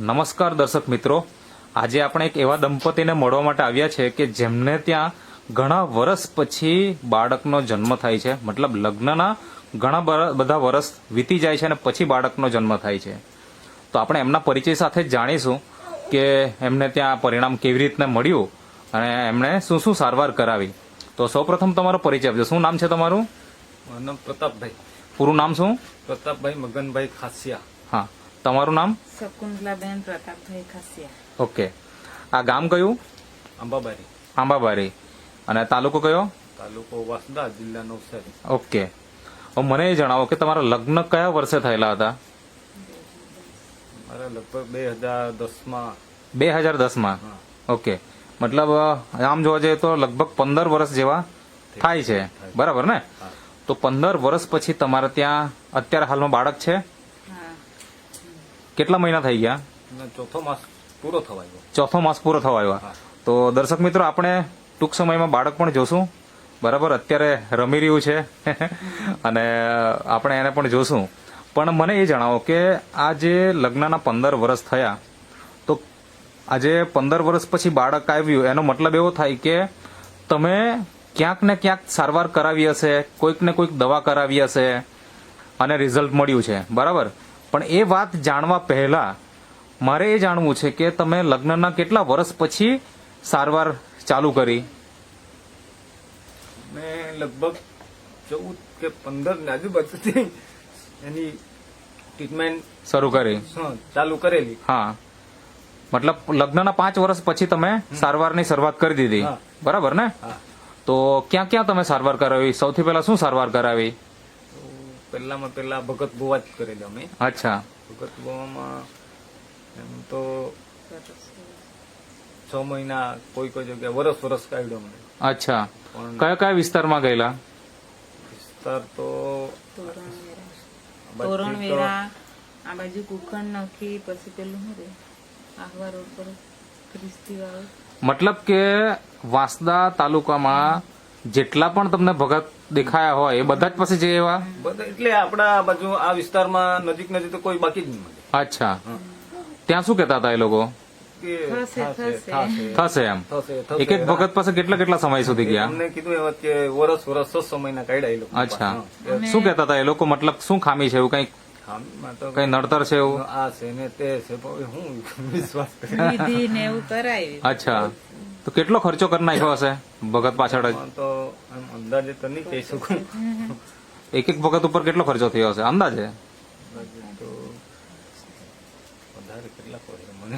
નમસ્કાર દર્શક મિત્રો. આજે આપણે એક એવા દંપતીને મળવા માટે આવ્યા છે કે જેમને ત્યાં ઘણા વર્ષ પછી બાળકનો જન્મ થાય છે. મતલબ લગ્નના ઘણા બધા વર્ષ વીતી જાય છે અને પછી બાળકનો જન્મ થાય છે. તો આપણે એમના પરિચય સાથે જાણીશું કે એમને ત્યાં પરિણામ કેવી રીતના મળ્યું અને એમણે શું શું સારવાર કરાવી. તો સૌપ્રથમ તમારો પરિચય આપજો. શું નામ છે તમારું? નામ પ્રતાપભાઈ. પૂરું નામ શું? પ્રતાપભાઈ મગનભાઈ ખાસિયા. હા. તમારું નામ? શકુંતલાબેન પ્રતાપભાઈ ખસિયા. ઓકે. આ ગામ કયું? આંબાબારી. આંબાબારી. અને તાલુકો કયો? તાલુકો વાસદા જિલ્લા નવસારી. ઓકે. મને એ જણાવો કે તમારા લગ્ન કયા વર્ષે થયેલા હતા? મારે લગભગ બે હજાર દસમાં. બે હજાર દસમાં? ઓકે. મતલબ આમ જોવા જઈએ તો લગભગ પંદર વર્ષ જેવા થાય છે. બરાબર ને? તો પંદર વર્ષ પછી તમારે ત્યાં અત્યારે હાલમાં બાળક છે? કેટલા મહિના થઈ ગયા? ચોથો માસ પૂરો થવાયો ચોથો માસ પૂરો થવા આવ્યો તો દર્શક મિત્રો આપણે ટૂંક સમયમાં બાળક પણ જોશું. બરાબર? અત્યારે રમી રહ્યું છે. અને આપણે એને પણ જોશું. પણ મને એ જણાવો કે આ જે લગ્નના પંદર વર્ષ થયા તો આજે પંદર વર્ષ પછી બાળક આવ્યું એનો મતલબ એવો થાય કે તમે ક્યાંક ને ક્યાંક સારવાર કરાવી હશે કોઈક ને કોઈક દવા કરાવી હશે અને રિઝલ્ટ મળ્યું છે. બરાબર? પણ એ વાત જાણવા પહેલા મારે એ જાણવું છે કે તમે લગ્નના કેટલા વર્ષ પછી સારવાર ચાલુ કરી? મેં લગભગ ચૌદ કે પંદર આજુબાજુથી એની ટ્રીટમેન્ટ શરૂ કરી. ચાલુ કરેલી. હા. મતલબ લગ્નના પાંચ વર્ષ પછી તમે સારવારની શરૂઆત કરી દીધી. બરાબર ને? તો ક્યાં ક્યાં તમે સારવાર કરાવી? સૌથી પહેલા શું સારવાર કરાવી? પહેલામાં પહેલા ભગત બુવા જ કરેલી અમે. અચ્છા. ભગત બુવામાં એમ તો છ મહિના કોઈ કોઈ જગ્યાએ વરસ વરસ કાઢ્યો મને અચ્છા. કયા કયા વિસ્તારમાં ગયેલા? વિસ્તાર તો તોરણવેરા આ બાજુ કુકણ નખી પછી પેલું શું રે? આહવા રોડ પર ખ્રિસ્તી મતલબ કે વાંસદા તાલુકામાં જેટલા પણ તમને ભગત દેખાયા હોય એ બધા જ પાસે જે એવા? એટલે આપણા આ બાજુ આ વિસ્તારમાં નજીક નજીક તો કોઈ બાકી જ નહીં મળે. અચ્છા. ત્યાં શું કહેતા હતા એ લોકો? થશે, એમ. એક એક વખત પાસે કેટલા કેટલા સમય સુધી ગયા? અમને કીધું એ વખતે વર્ષ વર્ષ વરસ છસો મહિના કાઢ્યા એ લોકો અચ્છા. શું કહેતા હતા એ લોકો? મતલબ શું ખામી છે એવું કઈ તો કઈ નડતર છે એવું? આ છે ને તે છે હું વિશ્વાસ અચ્છા. તો કેટલો ખર્ચો કરી નાખ્યો હશે ભગત પાછળ જ? તો અંદાજે તો નહીં કહી શકું. એક એક ભગત ઉપર કેટલો ખર્ચો થયો હશે? અંદાજે? અંદાજે તો વધારે કેટલા પડે? મને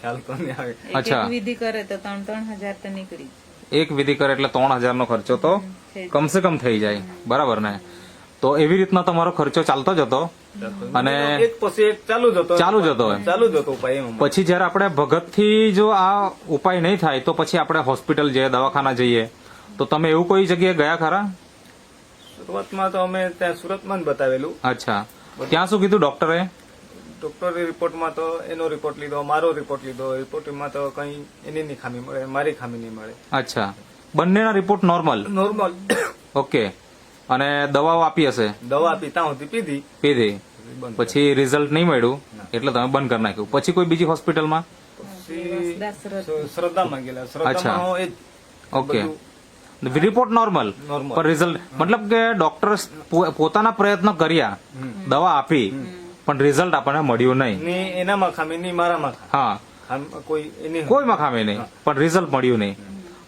ખ્યાલ તો નહીં આવે. અચ્છા. વિધિ કરે તો ત્રણ ત્રણ હજાર તો નીકળી. એક વિધિ કરે એટલે ત્રણ હજારનો ખર્ચો તો કમસે કમ થઈ જાય. બરાબર ને? તો એવી રીતના તમારો ખર્ચો ચાલતો જ હતો? અને પછી ચાલુ જતો ચાલુ જતો ચાલુ જ હતો ઉપાય એમ પછી જયારે આપણે ભગતથી જો આ ઉપાય નહીં થાય તો પછી આપણે હોસ્પિટલ જઈએ દવાખાના જઈએ. તો તમે એવું કોઈ જગ્યાએ ગયા ખરા? સુરતમાં તો અમે ત્યાં સુરતમાં જ બતાવેલું. અચ્છા. ત્યાં શું કીધું ડોક્ટરે? ડોક્ટરે રિપોર્ટમાં તો એનો રિપોર્ટ લીધો મારો રિપોર્ટ લીધો. રિપોર્ટમાં તો કઈ એની નહીં ખામી મળે મારી ખામી નહીં મળે. અચ્છા. બંનેના રિપોર્ટ નોર્મલ? નોર્મલ. ઓકે. અને દવાઓ આપી હશે? દવા આપી ત્યાં સુધી પીધી. પીધી. પછી રિઝલ્ટ નહીં મળ્યું એટલે તમે બંધ કરી નાખ્યું. પછી કોઈ બીજી હોસ્પિટલમાં? શ્રદ્ધા. શ્રદ્ધામાં ગયેલા. શ્રદ્ધામાં ઓકે. Report normal. પણ રિઝલ્ટ મતલબ કે ડોક્ટર પોતાના પ્રયત્ન કર્યા દવા આપી પણ રિઝલ્ટ આપણને મળ્યું નહીં એનામાં ખામી નહીં મારામાં હા કોઈ કોઈમાં ખામી નહીં પણ રિઝલ્ટ મળ્યું નહીં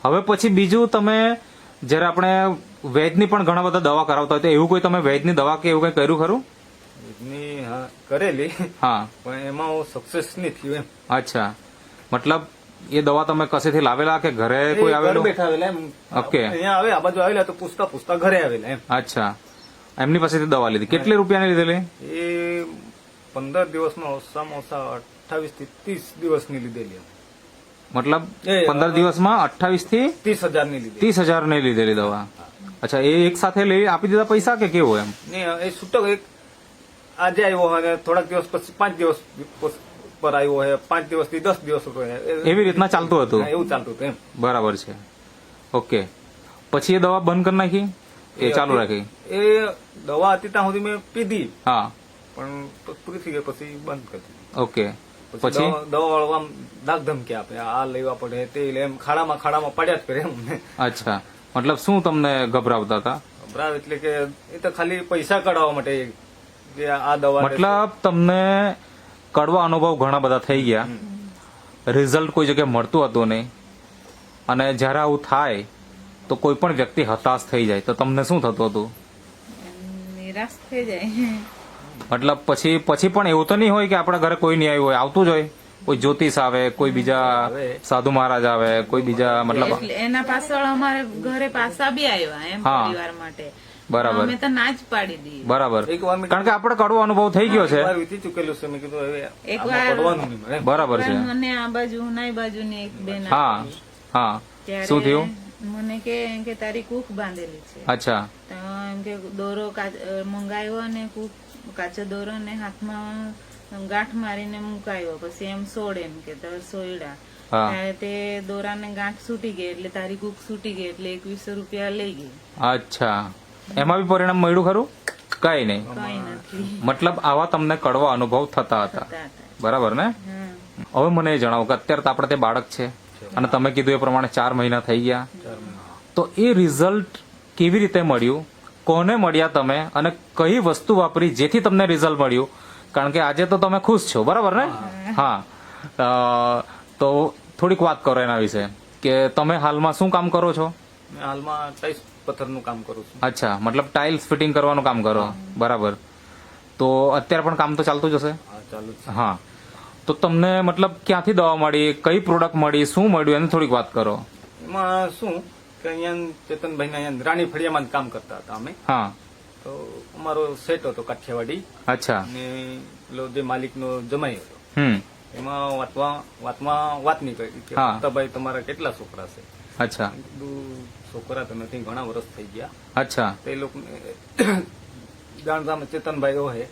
હવે પછી બીજું તમે જ્યારે આપણે વેજની પણ ઘણા બધા દવા કરાવતા હોય તો એવું કોઈ તમે વેજની દવા કે એવું કઈ કર્યું ખરું? કરેલી. હા. પણ એમાં હું સક્સેસ નહીં થયું એમ. અચ્છા. મતલબ એ દવા તમે કસેથી લાવેલા કે ઘરે કોઈ આવેલું? બેઠા આવેલા એમ. ઓકે. અહીંયા આવે આ બાજુ આવેલા તો પૂછતા પૂછતા ઘરે આવેલા એમ. અચ્છા. એમની પાસેથી દવા લીધી. કેટલી રૂપિયાની લીધેલી? એ પંદર દિવસમાં ઓછામાં ઓછા અઠ્ઠાવીસથી ત્રીસ દિવસની લીધેલી મતલબ પંદર દિવસમાં અઠાવીસથી ત્રીસ હજારની લીધી ત્રીસ હજારની લીધેલી દવા. અચ્છા એ એક સાથે લઈ આપી દીધા પૈસા કે કેવું એમ? ને એ છૂટક એક આજે આવ્યો અને થોડાક દિવસ પછી પાંચ દિવસ પર આવ્યો હોય પાંચ દિવસથી દસ દિવસ. એવી રીતના ચાલતું હતું? એવું ચાલતું હતું એમ. બરાબર છે. ઓકે. પછી એ દવા બંધ કરી નાખી? એ ચાલુ રાખી? એ દવા હતી ત્યાં સુધી મેં પીધી. હા. પણ પૂરી થઈ ગઈ પછી બંધ કરી દીધી. ઓકે. પછી? દવા વાળવા દાગ ધમકી આપે. આ લેવા પડે તે એમ. ખાડામાં ખાડામાં પડ્યા જ કરે એમ અચ્છા. મતલબ શું તમને ગભરાવતા હતા? ગભરાવ એટલે કે એ તો ખાલી પૈસા કઢાવવા માટે કે આ દવા મતલબ તમને કડવા અનુભવ ઘણા બધા થઈ ગયા. રિઝલ્ટ કોઈ જગ્યાએ મળતું હતું નહીં. અને જ્યારે આવું થાય તો કોઈ પણ વ્યક્તિ હતાશ થઈ જાય. તો તમને શું થતું હતું? નિરાશ થઈ જાય. મતલબ પછી પછી પણ એવું તો નહીં હોય કે આપણા ઘરે કોઈ નહીં આવ્યું હોય. આવતું જ હોય. કોઈ જ્યોતિષ આવે કોઈ બીજા સાધુ મહારાજ આવે કોઈ બીજા મતલબ એના પાછળ અમારે ઘરે પાછા બી આવ્યા એમ હા. પરિવાર માટે. બરાબર. મેં તો ના જ પાડી દીધી બરાબર. એક વાર મેં કારણ કે આપણે કડવો અનુભવ થઈ ગયો છે. વીતી ચૂકેલું છે. મેં કીધું હવે એક વાર- પડવાનું નહીં મળે. બરાબર છે. મને આ બાજુ નાઈ બાજુ ની એક બેન હા હા. શું થયું? મને કે એમ કે તારી કૂક બાંધેલી છે. અચ્છા. તો એમ કે દોરો મંગાવ્યો અને કૂક કાચો દોરો ને હાથમાં ગાંઠ મારીને મુકાયો. પછી એમ સોડ એમ કે તો સોયડા. તે દોરા તે દોરાને ગાંઠ છૂટી ગઈ એટલે તારી કૂક છૂટી ગઈ એટલે એકવીસો રૂપિયા લઈ ગઈ. અચ્છા. એમાં બી પરિણામ મળ્યું ખરું? કઈ નહીં. મતલબ આવા તમને કડવા અનુભવ થતા હતા. બરાબર ને? હવે મને એ જણાવો કે અત્યારે તો આપણે તે બાળક છે અને તમે કીધું એ પ્રમાણે ચાર મહિના થઈ ગયા. તો એ રિઝલ્ટ કેવી રીતે મળ્યું? કોને મળ્યા તમે અને કઈ વસ્તુ વાપરી જેથી તમને રિઝલ્ટ મળ્યું? કારણ કે આજે તો તમે ખુશ છો બરાબર ને? હા. તો થોડીક વાત કરો એના વિશે. કે તમે હાલમાં શું કામ કરો છો? હાલમાં પથ્થરનું કામ કરું છું. અચ્છા મતલબ ટાઇલ્સ ફિટિંગ કરવાનું કામ કરો. બરાબર. તો અત્યારે પણ કામ તો ચાલતું જ હશે? હા ચાલુ જ છે. હા. તો તમને મતલબ ક્યાંથી દવા મળી કઈ પ્રોડક્ટ મળી શું મળ્યું એની થોડીક વાત કરો. એમાં શું કે અહીંયા ચેતનભાઈ અહીંયા રાણી ફળિયામાં જ કામ કરતા હતા અમે. હા. તો અમારો સેટ હતો કાઠિયાવાડી. અચ્છા. અને પેલો જે માલિકનો જમાઈ હતો. હમ. એમાં વાતમાં વાતમાં વાત નીકળી કે હા. ભાઈ તમારા કેટલા છોકરા છે? અચ્છા. છોકરા તો નથી ઘણા વર્ષ થઈ ગયા. અચ્છા. તે લોકો જાણતા ચેતનભાઈ હોય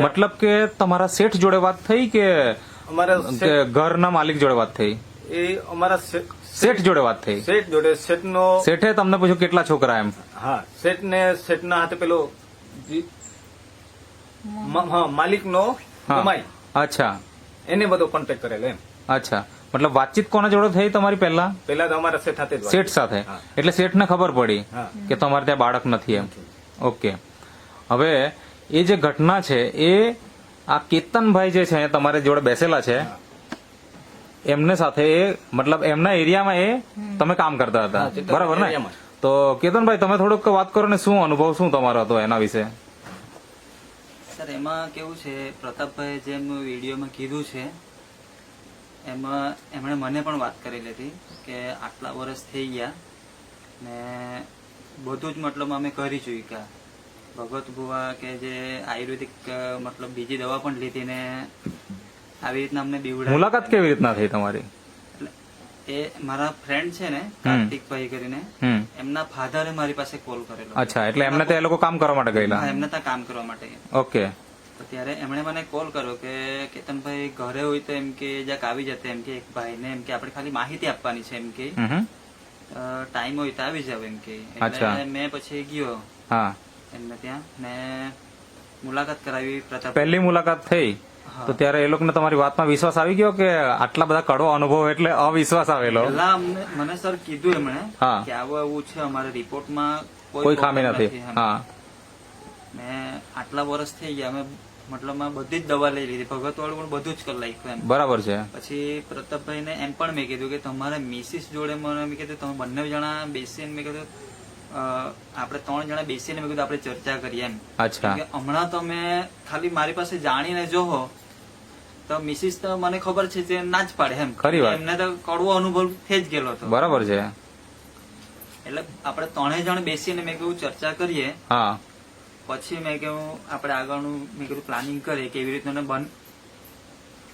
મતલબ કે તમારા શેઠ જોડે વાત થઈ કે અમારા ઘરના માલિક જોડે વાત થઈ? એ અમારા શેઠ- જોડે વાત થઈ? શેઠ જોડે શેઠનો શેઠે તમને પૂછ્યું કેટલા છોકરા એમ? હા શેઠ ને શેઠ ના હાથે પેલો જી- મ- હા માલિકનો કમાઈ. અચ્છા. એને બધો કોન્ટેક્ટ કરેલો એમ. અચ્છા. મતલબ વાતચીત કોના જોડે થઈ તમારી પહેલા? પહેલા તો અમારા શેઠ સાથે શેઠ સાથે. એટલે શેઠને ખબર પડી કે તમારે ત્યાં બાળક નથી એમ. ઓકે. હવે એ જે ઘટના છે એ આ કેતનભાઈ જે છે તમારી જોડે બેસેલા છે એમને સાથે એ મતલબ એમના એરિયામાં એ તમે કામ કરતા હતા. બરાબર ને. તો કેતનભાઈ તમે થોડુંક વાત કરો ને શું અનુભવ શું તમારો હતો એના વિશે? સર એમાં કેવું છે પ્રતાપભાઈ જેમ વિડીયોમાં કીધું છે એમાં એમણે મને પણ વાત કરેલી હતી કે આટલા વર્ષ થઈ ગયા ને બધું જ મતલબ અમે કરી ચૂક્યા. ભગવત ભુવા કે જે આયુર્વેદિક મતલબ બીજી દવા પણ લીધી ને આવી રીતના અમને બીવડા મુલાકાત કેવી રીતના થઈ તમારી? એટલે એ મારા ફ્રેન્ડ છે ને કાર્તિકભાઈ કરીને એમના ફાધરે મારી પાસે કોલ કરેલો. અચ્છા એટલે એમને ત્યાં લોકો કામ કરવા માટે ગયેલા. એમને ત્યાં કામ કરવા માટે ઓકે તો ત્યારે એમણે મને કોલ કર્યો કે કેતનભાઈ ઘરે હોય તો એમ કે જ્યાંક આવી જતે એમ કે એક ભાઈને એમ કે આપણે ખાલી માહિતી આપવાની છે એમ કે. ટાઈમ હોય તો આવી જાવ એમ કે. એટલે મેં પછી ગયો. હા. એમને ત્યાં ને મુલાકાત કરાવી પ્રતાપ પહેલી મુલાકાત થઈ. તો ત્યારે એ લોકોને તમારી વાતમાં વિશ્વાસ આવી ગયો કે આટલા બધા કડવો અનુભવ એટલે અવિશ્વાસ આવેલો? મને સર કીધું એમણે કે આવું આવું છે અમારા રિપોર્ટમાં કોઈ ખામી નથી. હા. ને આટલા વર્ષ થઈ ગયા અમે મતલબ બધી જ દવા લઈ લીધી. ભગત વાળું પણ બધું જ કરી નાખ્યું એમ. બરાબર છે. પછી પ્રતાપભાઈ ને એમ પણ મેં કીધું કે તમારા મિસિસ જોડે મને મેં કીધું તમે બંને જણા બેસીને મેં કીધું આપણે ત્રણ જણા બેસીને મેં કીધું આપણે ચર્ચા કરીએ. એમ. અચ્છા. હમણાં તમે ખાલી મારી પાસે જાણીને જોહો તો મિસિસ તો મને ખબર છે જે ના જ પાડે એમ. ખરી વાત. એમને તો કડવો અનુભવ થઈ જ ગયેલો હતો. બરાબર છે. એટલે આપણે ત્રણેય જણ બેસીને મેં કહ્યું ચર્ચા કરીએ. હા. પછી મેં કહ્યું આપણે આગળનું મેં કીધું પ્લાનિંગ કરીએ કેવી રીતનું બંધ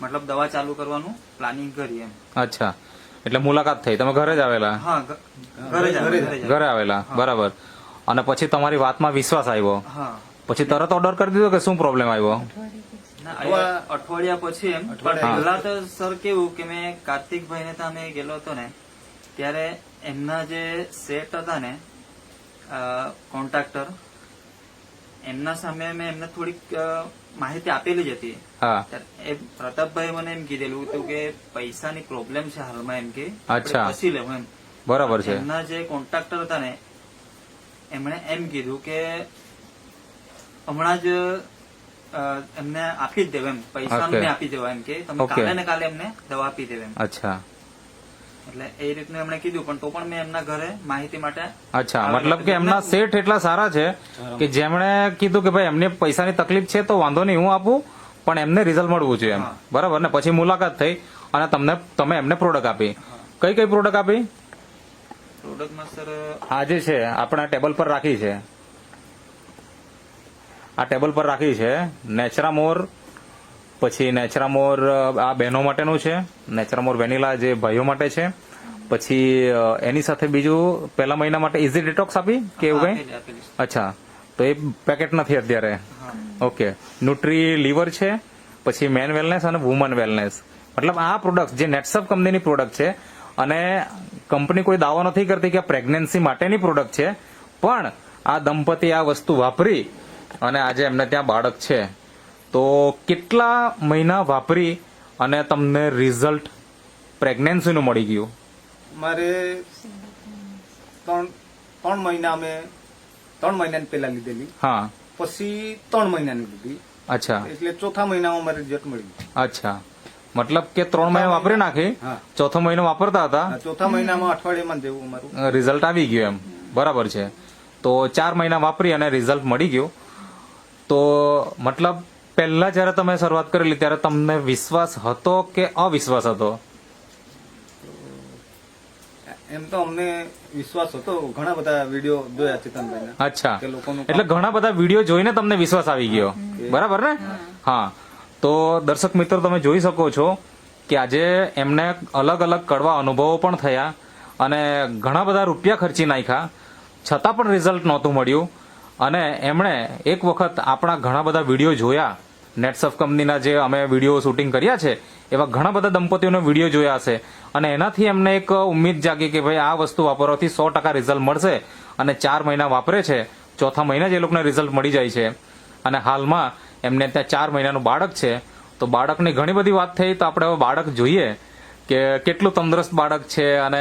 મતલબ દવા ચાલુ કરવાનું પ્લાનિંગ કરીએ અચ્છા. એટલે મુલાકાત થઈ. તમે ઘરે જ આવેલા? હા ઘરે આવેલા બરાબર. અને પછી તમારી વાતમાં વિશ્વાસ આવ્યો? હા. પછી તરત ઓર્ડર કરી દીધો કે શું પ્રોબ્લેમ આવ્યો? અહીંયા અઠવાડિયા પછી એમ. પણ પહેલા તો સર કેવું કે મેં કાર્તિકભાઈ ને ત્યાં મેં ગયેલો હતો ને ત્યારે એમના જે સેટ હતા ને કોન્ટ્રાક્ટર એમના સામે મેં એમને થોડીક માહિતી આપેલી જ હતી. એ પ્રતાપભાઈ મને એમ કીધેલું હતું કે પૈસાની પ્રોબ્લેમ છે હાલમાં એમ કે. હસી પછી લેવું એમ. બરાબર છે. એમના જે કોન્ટ્રાક્ટર હતા ને એમણે એમ કીધું કે હમણાં જ એમને આપી જ દેવ એમ. પૈસા. આપી દેવા એમ કે. તમે. કાલે ને કાલે એમને દવા આપી દેવા એમ. અચ્છા. એટલે એ રીતનું એમણે કીધું પણ તો પણ મેં એમના ઘરે માહિતી માટે અચ્છા મતલબ કે એમના શેઠ એટલા સારા છે કે જેમણે કીધું કે ભાઈ એમને પૈસાની તકલીફ છે તો વાંધો નહીં હું આપું પણ એમને રિઝલ્ટ મળવું જોઈએ એમ. બરાબર? ને પછી મુલાકાત થઈ અને તમને તમે એમને પ્રોડક્ટ આપી. કઈ કઈ પ્રોડક્ટ આપી? પ્રોડક્ટમાં સર આ જે છે આપણે ટેબલ પર રાખી છે. આ ટેબલ પર રાખી છે નેચરામોર પછી નેચરામોર આ બહેનો માટેનું છે. નેચરામોર વેનીલા જે ભાઈઓ માટે છે. પછી એની સાથે બીજું પહેલા મહિના માટે ઇઝી ડિટોક્સ આપી કે એવું કઈ? અચ્છા. તો એ પેકેટ નથી અત્યારે. ઓકે ન્યુટ્રી લીવર છે પછી મેન વેલનેસ અને વુમન વેલનેસ મતલબ આ પ્રોડક્ટ જે નેટસપ કંપનીની પ્રોડક્ટ છે અને કંપની કોઈ દાવો નથી કરતી કે પ્રેગ્નન્સી માટેની પ્રોડક્ટ છે પણ આ દંપતી આ વસ્તુ વાપરી અને આજે એમને ત્યાં બાળક છે. તો કેટલા મહિના વાપરી અને તમને રિઝલ્ટ પ્રેગ્નન્સીનું મળી ગયું? મારે ત્રણ ત્રણ મહિના અમે ત્રણ મહિનાની પહેલા લીધેલી. હા. પછી ત્રણ મહિનાની લીધી. અચ્છા. એટલે ચોથા મહિનામાં મારે રિઝલ્ટ મળી અચ્છા. મતલબ કે ત્રણ મહિના વાપરી નાખી? ચોથો મહિનો વાપરતા હતા? ચોથા મહિનામાં અઠવાડિયામાં જેવું અમારું. રિઝલ્ટ આવી ગયું એમ. બરાબર છે. તો ચાર મહિના વાપરી અને રિઝલ્ટ મળી ગયું. તો મતલબ પહેલા જ્યારે તમે શરૂઆત કરેલી ત્યારે તમને વિશ્વાસ હતો કે અવિશ્વાસ હતો? એમ તો અમને વિશ્વાસ હતો. ઘણા બધા વીડિયો જોયા ચેતનભાઈ અચ્છા. એટલે ઘણા બધા વીડિયો જોઈને તમને વિશ્વાસ આવી ગયો. બરાબર ને? હા. તો દર્શક મિત્રો તમે જોઈ શકો છો કે આજે એમને અલગ અલગ કડવા અનુભવો પણ થયા અને ઘણા બધા રૂપિયા ખર્ચી નાખ્યા. છતાં પણ રિઝલ્ટ નહોતું મળ્યું. અને એમણે એક વખત આપણા ઘણા બધા વીડિયો જોયા. નેટસફ કંપનીના જે અમે વીડિયો શૂટિંગ કર્યા છે, એવા ઘણા બધા દંપતીઓનો વીડિયો જોયા હશે. અને એનાથી એમને એક ઉમ્મીદ જાગી કે ભાઈ આ વસ્તુ વાપરવાથી સો ટકા રિઝલ્ટ મળશે અને ચાર મહિના વાપરે છે. ચોથા મહિના જ એ લોકોને રિઝલ્ટ મળી જાય છે. અને હાલમાં એમને ત્યાં ચાર મહિનાનું બાળક છે. તો બાળકની ઘણી બધી વાત થઈ તો આપણે હવે બાળક જોઈએ કે કેટલું તંદુરસ્ત બાળક છે અને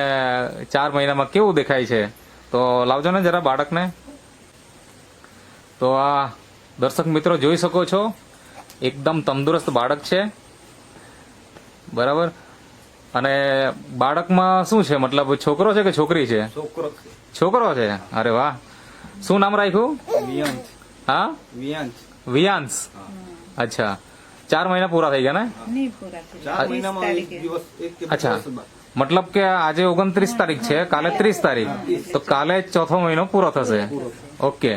ચાર મહિનામાં કેવું દેખાય છે. તો લાવજો ને જરા બાળકને. તો આ દર્શક મિત્રો જોઈ શકો છો એકદમ તંદુરસ્ત બાળક છે. બરાબર? અને બાળકમાં શું છે? મતલબ છોકરો છે કે છોકરી છે? છોકરો છે. અરે વાહ. શું નામ રાખ્યું? હા? વિયાંશ. અચ્છા. ચાર મહિના પૂરા થઈ ગયા ને? નહીં પૂરા થઈ ચાર મહિનામાં એક દિવસ એક કે બે અચ્છા મતલબ કે આજે ઓગણત્રીસ તારીખ છે કાલે ત્રીસ તારીખ. તો કાલે ચોથો મહિનો પૂરો થશે. ઓકે.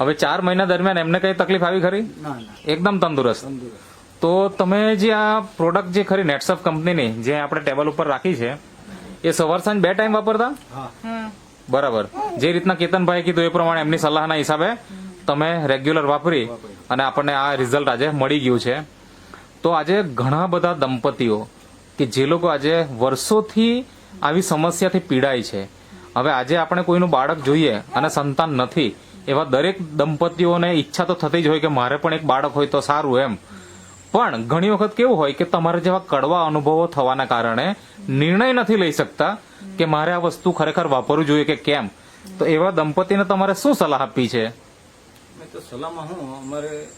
હવે ચાર મહિના દરમિયાન એમને કઈ તકલીફ આવી ખરી? એકદમ તંદુરસ્ત. તો તમે જે આ પ્રોડક્ટ જે ખરી નેટસફ કંપનીની જે આપણે ટેબલ ઉપર રાખી છે એ સવાર સાંજ બે ટાઈમ વાપરતા? હા. હા બરાબર. જે રીતના કેતનભાઈ કીધું એ પ્રમાણે એમની સલાહના હિસાબે તમે રેગ્યુલર વાપરી અને આપણને આ રિઝલ્ટ આજે મળી ગયું છે. તો આજે ઘણા બધા દંપતીઓ કે જે લોકો આજે વર્ષોથી આવી સમસ્યાથી પીડાય છે. હવે આજે આપણે કોઈનું બાળક જોઈએ અને સંતાન નથી એવા દરેક દંપતીઓને ઈચ્છા તો થતી જ હોય કે મારે પણ એક બાળક હોય તો સારું એમ. પણ ઘણી વખત કેવું હોય કે તમારા જેવા કડવા અનુભવો થવાના કારણે નિર્ણય નથી લઈ શકતા કે મારે આ વસ્તુ ખરેખર વાપરવું જોઈએ કે કેમ. તો એવા દંપતીને તમારે શું સલાહ આપી છે? મેં તો સલાહમાં હું અમારે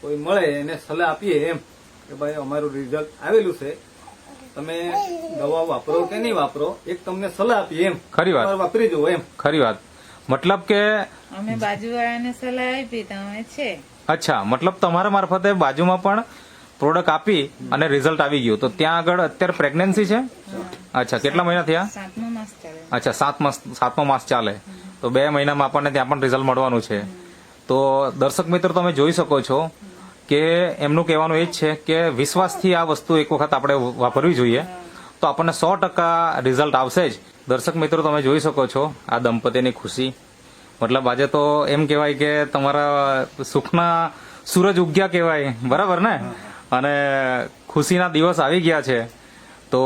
કોઈ મળે એને સલાહ આપીએ એમ કે ભાઈ અમારું રિઝલ્ટ આવેલું છે. તમે દવા વાપરો કે નહીં વાપરો એક તમને સલાહ આપીએ એમ. ખરી વાત. વાપરી જુઓ એમ. ખરી વાત. મતલબ કે અમે બાજુવાળાને સલાહ આપી તમે છે. અચ્છા મતલબ તમારા મારફતે બાજુમાં પણ પ્રોડક્ટ આપી અને રિઝલ્ટ આવી ગયું. તો ત્યાં આગળ અત્યારે પ્રેગ્નન્સી છે? અચ્છા કેટલા મહિના થયા? સાતમો માસ ચાલે. અચ્છા સાત માસ સાતમો માસ ચાલે. તો બે મહિનામાં આપણને ત્યાં પણ રિઝલ્ટ મળવાનું છે. તો દર્શક મિત્રો તમે જોઈ શકો છો કે એમનું કહેવાનું એ જ છે કે વિશ્વાસથી આ વસ્તુ એક વખત આપણે વાપરવી જોઈએ. તો આપણને સો ટકા રિઝલ્ટ આવશે જ. દર્શક મિત્રો તમે જોઈ શકો છો આ દંપતીની ખુશી. મતલબ આજે તો એમ કહેવાય કે તમારા સુખના સૂરજ ઉગ્યા કહેવાય. બરાબર ને? અને ખુશીના દિવસ આવી ગયા છે.